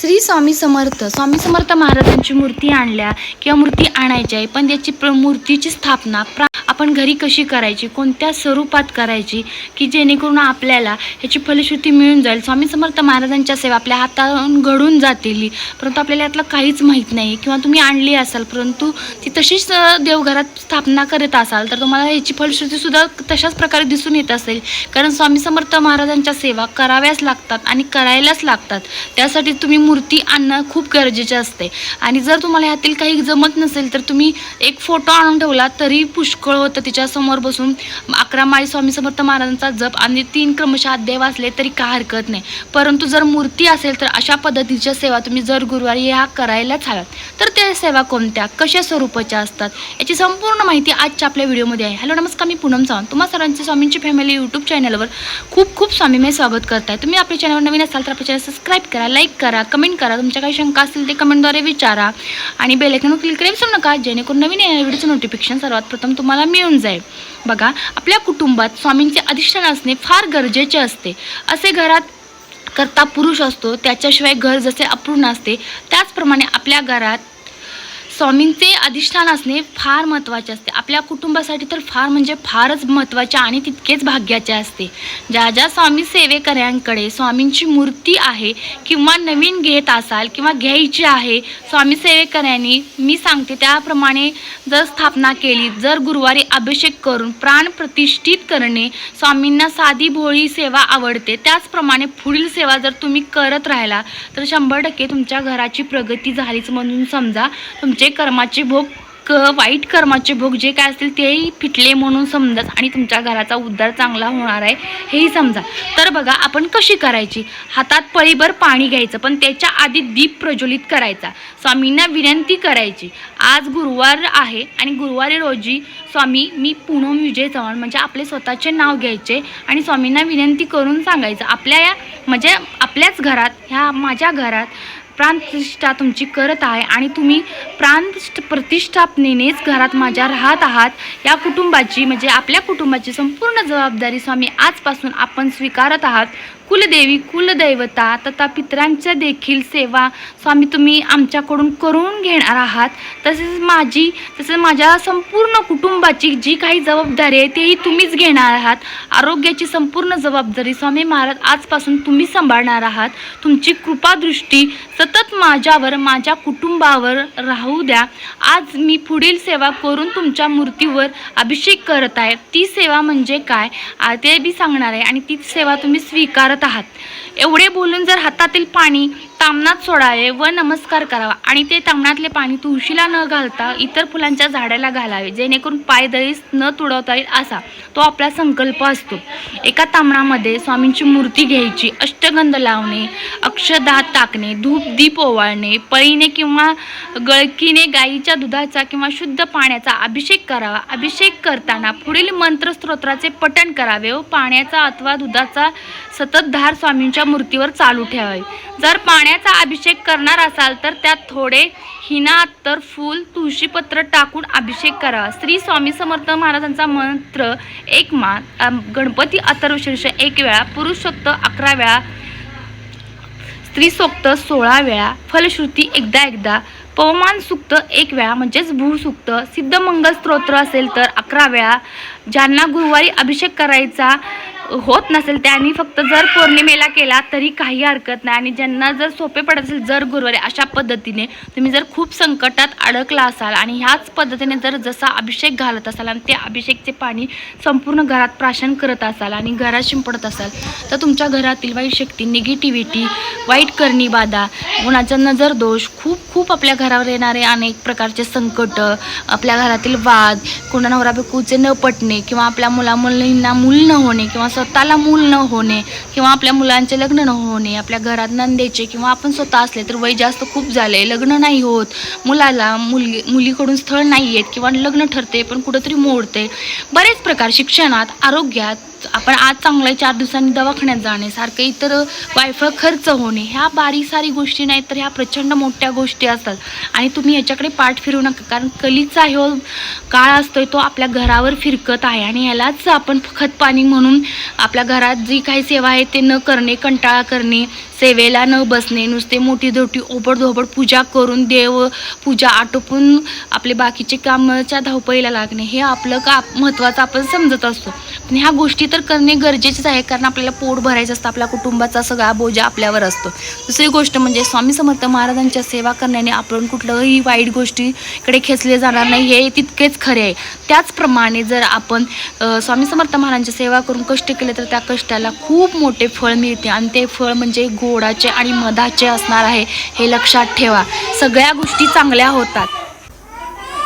श्री स्वामी समर्थ स्वामी समर्थ महाराजांची मूर्ती आणल्या किंवा मूर्ती आणायची आहे पण त्याची प्र मूर्तीची स्थापना प्रा आपण घरी कशी करायची कोणत्या स्वरूपात करायची की जेणेकरून आपल्याला ह्याची फलश्रुती मिळून जाईल. स्वामी समर्थ महाराजांच्या सेवा आपल्या हातातून घडून जातील. परंतु आपल्याला यातलं काहीच माहीत नाही. किंवा तुम्ही आणली असाल परंतु ती तशीच देवघरात स्थापना करत असाल तर तुम्हाला ह्याची फलश्रुतीसुद्धा तशाच प्रकारे दिसून येत असेल. कारण स्वामी समर्थ महाराजांच्या सेवा कराव्याच लागतात आणि करायलाच लागतात. त्यासाठी तुम्ही मूर्ती आणणं खूप गरजेचे असते. आणि जर तुम्हाला ह्यातील काही जमत नसेल तर तुम्ही एक फोटो आणून ठेवला तरी पुष्कळ होतं तिच्यासमोर बसून. अकरा माळी स्वामी समर्थ महाराजांचा जप आणि तीन क्रमशः अध्याय वाचले तरी काय हरकत नाही. परंतु जर मूर्ती असेल तर अशा पद्धतीच्या सेवा तुम्ही जर गुरुवारी ह्या करायलाच हव्यात. तर त्या सेवा कोणत्या? कशा स्वरूपाच्या असतात? याची संपूर्ण माहिती आजच्या आपल्या व्हिडिओमध्ये आहे. हॅलो नमस्कार मी पूनम चव्हाण. तुम्हा सर्वांचे स्वामींची फॅमिली यूट्यूब चॅनलवर खूप खूप स्वामीमय स्वागत करताय. तुम्ही आपल्या चॅनलवर नवीन असाल तर आपल्या चॅनल सबस्क्राईब करा लाईक करा कमेंट कमेंट करा. तुमच्या काही शंका असतील ते कमेंटद्वारे विचारा. आणि बेलेकनं क्लिक करायला विसरू नका. जेणेकरून नवीन येणाऱ्या व्हिडिओचं नोटिफिकेशन सर्वात प्रथम तुम्हाला मिळून जाईल. बघा आपल्या कुटुंबात स्वामींचे अधिष्ठान असणे फार गरजेचे असते. असे घरात करता पुरुष असतो त्याच्याशिवाय घर जसे अपूर्ण असते त्याचप्रमाणे आपल्या घरात स्वामींचे अधिष्ठान असणे फार महत्त्वाचे असते. आपल्या कुटुंबासाठी तर फार म्हणजे फारच महत्त्वाचे आणि तितकेच भाग्याचे असते. ज्या ज्या स्वामी सेवेकऱ्यांकडे स्वामींची मूर्ती आहे किंवा नवीन घेत असाल किंवा घ्यायची आहे स्वामी सेवेकऱ्यांनी मी सांगते त्याप्रमाणे जर स्थापना केली जर गुरुवारी अभिषेक करून प्राण प्रतिष्ठित करणे स्वामींना साधी भोळी सेवा आवडते त्याचप्रमाणे पुढील सेवा जर तुम्ही करत राहिला तर शंभर टक्के तुमच्या घराची प्रगती झालीच म्हणून समजा तुमचे कर्माचे भोग क वाईट कर्माचे भोग जे काय असतील तेही फिटले म्हणून समजा आणि तुमच्या घराचा उद्धार चांगला होणार आहे हेही समजा. तर बघा आपण कशी करायची? हातात पळीभर पाणी घ्यायचं पण त्याच्या आधी दीप प्रज्वलित करायचा. स्वामींना विनंती करायची आज गुरुवार आहे आणि गुरुवारी रोजी स्वामी मी पूनम विजय चव्हाण म्हणजे आपले स्वतःचे नाव घ्यायचे आणि स्वामींना विनंती करून सांगायचं आपल्या या म्हणजे आपल्याच घरात ह्या माझ्या घरात प्राणप्रतिष्ठा तुमची करत आहे आणि तुम्ही प्राण प्रतिष्ठापनेनेच घरात माझ्या राहत आहात. या कुटुंबाची म्हणजे आपल्या कुटुंबाची संपूर्ण जबाबदारी स्वामी आजपासून आपण स्वीकारत आहात. कुलदेवी कुलदैवता तथा पितरांच्या देखील सेवा स्वामी तुम्ही आमच्याकडून करून घेणार आहात. तसेच माझी तसेच माझ्या संपूर्ण कुटुंबाची जी काही जबाबदारी आहे तेही तुम्हीच घेणार आहात. आरोग्याची संपूर्ण जबाबदारी स्वामी महाराज आजपासून तुम्ही सांभाळणार आहात. तुमची कृपादृष्टी सतत माझ्यावर माझ्या कुटुंबावर राहू द्या. आज मी पुढील सेवा करून तुमच्या मूर्तीवर अभिषेक करत आहे. ती सेवा म्हणजे काय? आ, ते बी सांगणार आहे. आणि ती सेवा तुम्ही स्वीकारत आहात. एवढे बोलून जर हातातील पाणी तामणात सोडावे व नमस्कार करावा आणि ते तामणातले पाणी तुळशीला न घालता इतर फुलांच्या झाडाला घालावे जेणेकरून पायदळीस न तुडवता येईल असा तो आपला संकल्प असतो. एका तामणामध्ये स्वामींची मूर्ती घ्यायची अष्टगंध लावणे अक्षदात टाकणे धूप दीप ओवाळणे पळीने किंवा गळकीने गाईच्या दुधाचा किंवा शुद्ध पाण्याचा अभिषेक करावा. अभिषेक करताना पुढील मंत्र स्तोत्राचे पठण करावे व पाण्याचा अथवा दुधाचा सतत धार स्वामींच्या मूर्तीवर चालू ठेवावी. जर पाण्याचा अभिषेक करणार असाल तर त्यात थोडे हिना अत्तर फूल तुळशीपत्र टाकून अभिषेक करावा श्री स्वामी समर्थ महाराजांचा मंत्र एक मा गणपती अथर्वशीर्ष एक वेळा पुरुषोक्त अकरा वेळा स्त्री सोक्त सोळा वेळा फलश्रुती एकदा एकदा पवमान सुक्त एक वेळा म्हणजेच भूसुक्त सिद्धमंगल स्तोत्र असेल तर अकरा वेळा ज्यांना गुरुवारी अभिषेक करायचा होत नसेल त्यांनी फक्त जर पौर्णिमेला केला तरी काही हरकत नाही. आणि ज्यांना जर सोपे पडत असेल जर गुरुवारी अशा पद्धतीने तुम्ही जर खूप संकटात अडकला असाल आणि ह्याच पद्धतीने जर जसा अभिषेक घालत असाल आणि ते अभिषेकचे पाणी संपूर्ण घरात प्राशन करत असाल आणि घरात शिंपडत असाल तर तुमच्या घरातील वाईट शक्ती निगेटिव्हिटी वाईट करणी बाधा कोणाचा नजर दोष खूप खूप आपल्या घरावर येणारे अनेक प्रकारचे संकट आपल्या घरातील वाद कोणा नवरा न पटणे किंवा आपल्या मुला मुलींना मूल न होणे किंवा स्वतःला मूल न होणे किंवा आपल्या मुलांचे लग्न न होणे आपल्या घरात नंदेचे किंवा आपण स्वतः असले तर वय जास्त खूप झाले लग्न नाही होत. मुलाला मुलगी मुलीकडून स्थळ नाही येत किंवा लग्न ठरते पण कुठंतरी मोडते बरेच प्रकार शिक्षणात आरोग्यात आपण आज चांगलं चार दिवसांनी दवाखान्यात जाणे सारखं इतर वायफळ खर्च होणे ह्या बारीक सारी गोष्टी नाहीत तर ह्या प्रचंड मोठ्या गोष्टी असतात. आणि तुम्ही याच्याकडे पाठ फिरू नका कारण कलीचा हो काळ असतोय तो आपल्या घरावर फिरकत आहे आणि यालाच आपण खतपाणी म्हणून आपल्या घरात जी काही सेवा आहे ते न करणे कंटाळा करणे सेवेला न बसणे नुसते मोठी धोटी ओबडधोबड पूजा करून देव पूजा आटोपून आपले बाकीचे कामाच्या धावपळीला लागणे हे आपलं का महत्त्वाचं आपण समजत असतो. आणि ह्या गोष्टी तर करणे गरजेचेच आहे कारण आपल्याला पोट भरायचं असतं आपल्या कुटुंबाचा सगळा बोजा आपल्यावर असतो. दुसरी गोष्ट म्हणजे स्वामी समर्थ महाराजांच्या सेवा करण्याने आपण कुठलंही वाईट गोष्टीकडे खेचले जाणार नाही हे तितकेच खरे आहे. त्याचप्रमाणे जर आपण स्वामी समर्थ महाराजांची सेवा करून कष्ट केले तर त्या कष्टाला खूप मोठे फळ मिळते. आणि ते फळ म्हणजे गोडाचे आणि मधाचे असणार आहे हे लक्षात ठेवा. सगळ्या गोष्टी चांगल्या होतात.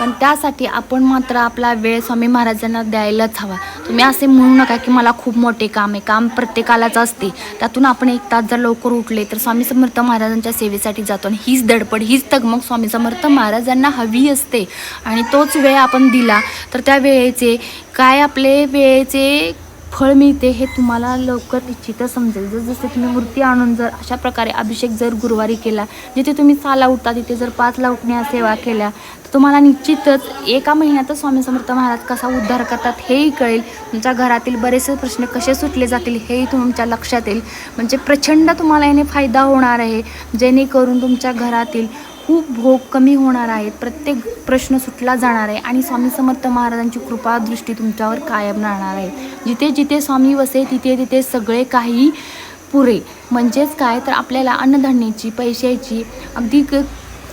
पण त्यासाठी आपण मात्र आपला वेळ स्वामी महाराजांना द्यायलाच हवा. तुम्ही असे म्हणू नका की मला खूप मोठे काम आहे. काम प्रत्येकालाच असते. त्यातून आपण एक तास जर लवकर उठले तर स्वामी समर्थ महाराजांच्या सेवेसाठी जातो आणि हीच धडपड हीच तगमग स्वामी समर्थ महाराजांना हवी असते. आणि तोच वेळ आपण दिला तर त्या वेळेचे काय आपले वेळेचे फळ मिळते हे तुम्हाला लवकर निश्चितच समजेल. जर जसं तुम्ही मूर्ती आणून जर अशा प्रकारे अभिषेक जर गुरुवारी केला जिथे तुम्ही चाला उठता तिथे जर पाच लावटण्या सेवा केल्या तर तुम्हाला निश्चितच एका महिन्यातच स्वामी समर्थ महाराज कसा उद्धार करतात हेही कळेल. तुमच्या घरातील बरेचसे प्रश्न कसे सुटले जातील हेही तुमच्या लक्षात येईल. म्हणजे प्रचंड तुम्हाला याने फायदा होणार आहे. जेणेकरून तुमच्या घरातील खूप भोग कमी होणार आहेत. प्रत्येक प्रश्न सुटला जाणार आहे आणि स्वामी समर्थ महाराजांची कृपा दृष्टी तुमच्यावर कायम राहणार आहे. जिथे जिथे स्वामी वसे तिथे तिथे सगळे काही पुरे. म्हणजेच काय? तर आपल्याला अन्नधान्याची पैशाची अगदी क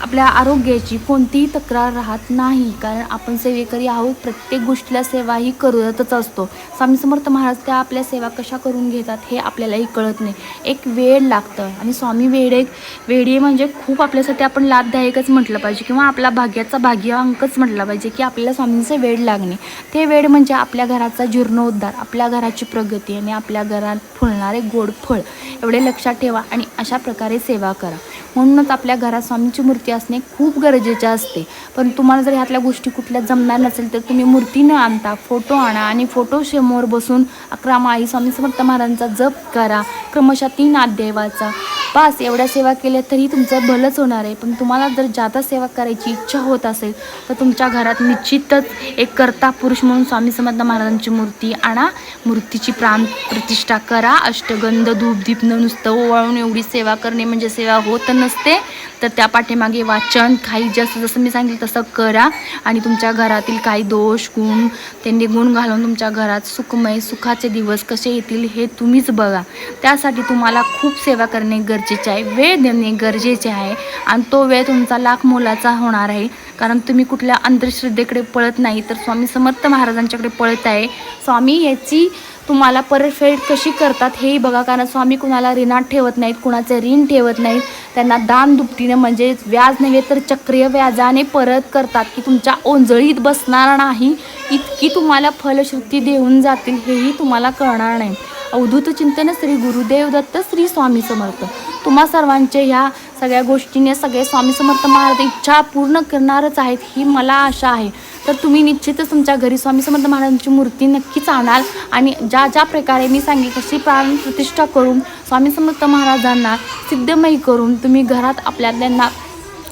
आपल्या आरोग्याची कोणतीही तक्रार राहत नाही. कारण आपण सेवेकरी आहोत प्रत्येक गोष्टीला सेवा ही करतच असतो. स्वामी समर्थ महाराज त्या आपल्या सेवा कशा करून घेतात हे आपल्यालाही कळत नाही. एक वेळ लागतं आणि स्वामी वेडे वेडी म्हणजे खूप आपल्यासाठी आपण लाभदायकच म्हटलं पाहिजे किंवा आपला भाग्याचा भाग्य अंकच म्हटला पाहिजे की आपल्याला स्वामींचे वेळ लागणे. ते वेळ म्हणजे आपल्या घराचा जीर्णोद्धार आपल्या घराची प्रगती आणि आपल्या घरात फुलणारे गोड फळ. एवढे लक्षात ठेवा आणि अशा प्रकारे सेवा करा. म्हणूनच आपल्या घरात स्वामींची मूर्ती असणे खूप गरजेचे असते. पण तुम्हाला जर ह्यातल्या गोष्टी कुठल्या जमणार नसेल तर तुम्ही मूर्ती न आणता फोटो आणा आणि फोटो समोर बसून अकरा माळी स्वामी समर्थ महाराजांचा जप करा. क्रमशः तीन अध्याय वाचा. पास एवढ्या सेवा केल्या तरी तुमचं भलंच होणार आहे. पण तुम्हाला जर जादा सेवा करायची इच्छा होत असेल तर तुमच्या घरात निश्चितच एक कर्ता पुरुष म्हणून स्वामी समर्थ महाराजांची मूर्ती आणा. मूर्तीची प्राण प्रतिष्ठा करा. अष्टगंध धूप न नुसतं ओवाळून एवढी सेवा करणे म्हणजे सेवा होत नसते. तर त्या पाठीमागे वाचन काही जास्त जसं मी सांगितलं तसं करा. आणि तुमच्या घरातील काही दोष गुण त्यांनी गुण घालून तुमच्या घरात सुखमय सुखाचे दिवस कसे येतील हे तुम्हीच बघा. त्यासाठी तुम्हाला खूप सेवा करणे गरजेचे आहे. वेळ देणे गरजेचे आहे आणि तो वेळ तुमचा लाख मोलाचा होणार आहे. कारण तुम्ही कुठल्या अंधश्रद्धेकडे पळत नाही. तर स्वामी समर्थ महाराजांच्याकडे पळत आहे. स्वामी याची तुम्हाला परतफेड कशी करतात हेही बघा कारण स्वामी कुणाला ऋणात ठेवत नाहीत कुणाचे ऋण ठेवत नाहीत. त्यांना दान दुपटीनं म्हणजे व्याज नव्हे तर चक्रीय व्याजाने परत करतात की तुमच्या ओंजळीत बसणार नाही. इतकी तुम्हाला फलश्रुती देऊन जातील हेही तुम्हाला कळणार नाही. अवधूत चिंतन श्री गुरुदेव दत्त श्री स्वामी समर्थ. तुम्हा सर्वांचे ह्या सगळ्या गोष्टीने सगळे स्वामी समर्थ महाराज इच्छा पूर्ण करणारच आहेत ही मला आशा आहे. तर तुम्ही निश्चितच तुमच्या घरी स्वामी समर्थ महाराजांची मूर्ती नक्कीच आणाल आणि ज्या ज्या प्रकारे मी सांगितलं तशी प्राण प्रतिष्ठा करून स्वामी समर्थ महाराजांना सिद्धमयी करून तुम्ही घरात आपल्या त्यांना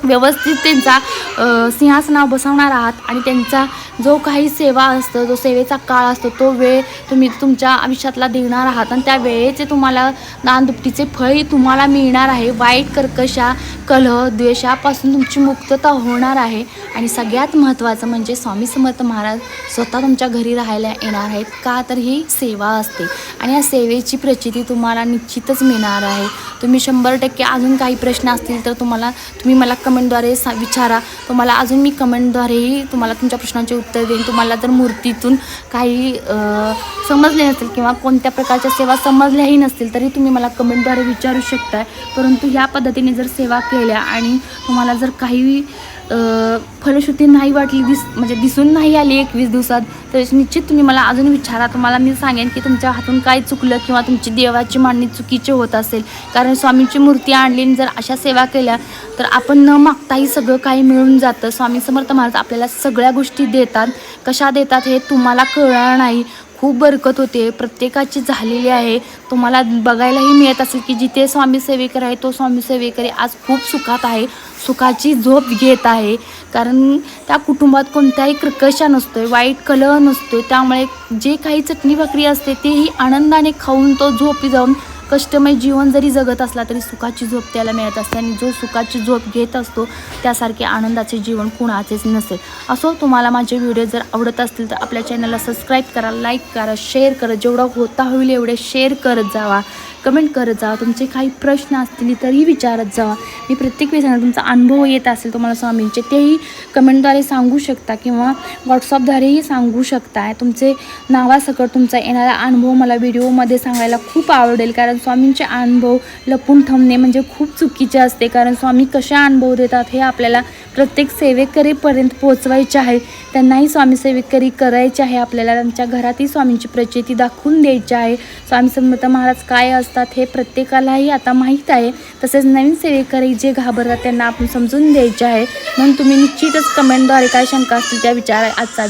व्यवस्थित त्यांचा सिंहासना सिंहासनावर बसवणार आहात आणि त्यांचा जो काही सेवा असतो जो सेवेचा काळ असतो तो वेळ तुम्ही तुमच्या आयुष्यातला देणार आहात आणि त्या वेळेचे तुम्हाला दानदुपटीचे फळही तुम्हाला मिळणार आहे. वाईट कर्कशा कलह द्वेषापासून तुमची मुक्तता होणार आहे. आणि सगळ्यात महत्त्वाचं म्हणजे स्वामी समर्थ महाराज स्वतः तुमच्या घरी राहायला येणार आहेत. का तर ही सेवा असते आणि या सेवेची प्रचिती तुम्हाला निश्चितच मिळणार आहे. तुम्ही शंभर टक्के अजून काही प्रश्न असतील तर तुम्हाला तुम्ही मला कमेंटद्वारे सा विचारा. तुम्हाला अजून मी कमेंटद्वारेही तुम्हाला तुमच्या प्रश्नांचे उत्तर देईन. तुम्हाला जर मूर्तीतून काही समजले नसेल किंवा कोणत्या प्रकारच्या सेवा समजल्याही नसतील तरी तुम्ही मला कमेंटद्वारे विचारू शकताय. परंतु ह्या पद्धतीने जर सेवा केल्या आणि तुम्हाला जर काही फलश्रुती नाही वाटली दिस म्हणजे दिसून नाही आली एकवीस दिवसात. तर निश्चित तुम्ही मला अजून विचारा. तुम्हाला मी सांगेन की तुमच्या हातून काय चुकलं किंवा तुमची देवाची मांडणी चुकीची होत असेल. कारण स्वामींची मूर्ती आणली आणि जर अशा सेवा केल्या तर आपण न मागताही सगळं काही मिळून जातं. स्वामी समर्थ महाराज आपल्याला सगळ्या गोष्टी देतात. कशा देतात हे तुम्हाला कळणार नाही. खूप बरकत होते. प्रत्येकाची झालेली आहे. तुम्हाला बघायलाही मिळत असेल की जिथे स्वामी सेवेकर आहे तो स्वामी सेवेकरी आज खूप सुखात आहे. सुखाची झोप घेत आहे. कारण त्या कुटुंबात कोणत्याही कर्कशा आहे वाईट कलह आहे त्यामुळे जे काही चटणी भाकरी असते तेही आनंदाने खाऊन तो झोपी जाऊन कष्टमय जीवन जरी जगत असला तरी सुखाची झोप त्याला मिळत असते. आणि जो सुखाची झोप घेत असतो त्यासारखे आनंदाचे जीवन कुणाचेच नसेल. असो तुम्हाला माझे व्हिडिओ जर आवडत असतील तर आपल्या चॅनलला सबस्क्राईब करा लाईक करा शेअर करा. जेवढा होता होईल एवढे शेअर करत जावा. कमेंट करत जावा तुमचे काही प्रश्न असतील तरीही विचारत जावा मी प्रत्येक वेळेस तुमचा अनुभव येत असेल तुम्हाला स्वामींचे तेही कमेंटद्वारे सांगू शकता किंवा व्हॉट्सअपद्वारेही सांगू शकता तुमचे नावासकट तुमचा येणारा अनुभव मला व्हिडिओमध्ये सांगायला खूप आवडेल. कारण स्वामींचे अनुभव लपून ठेवणे म्हणजे खूप चुकीचे असते. कारण स्वामी कशा अनुभव देतात हे आपल्याला प्रत्येक सेवेकरीपर्यंत पोचवायचे आहे. त्यांनाही स्वामी सेवेकरी करायचे आहे. आपल्याला त्यांच्या घरातही स्वामींची प्रचिती दाखवून द्यायची आहे. स्वामी समर्थ महाराज काय असतात हे प्रत्येकालाही आता माहीत आहे. तसेच नवीन सेवेकरी जे घाबरतात त्यांना आपण समजून द्यायचे आहे. म्हणून तुम्ही निश्चितच कमेंटद्वारे काय शंका असतील त्या विचारा आजचा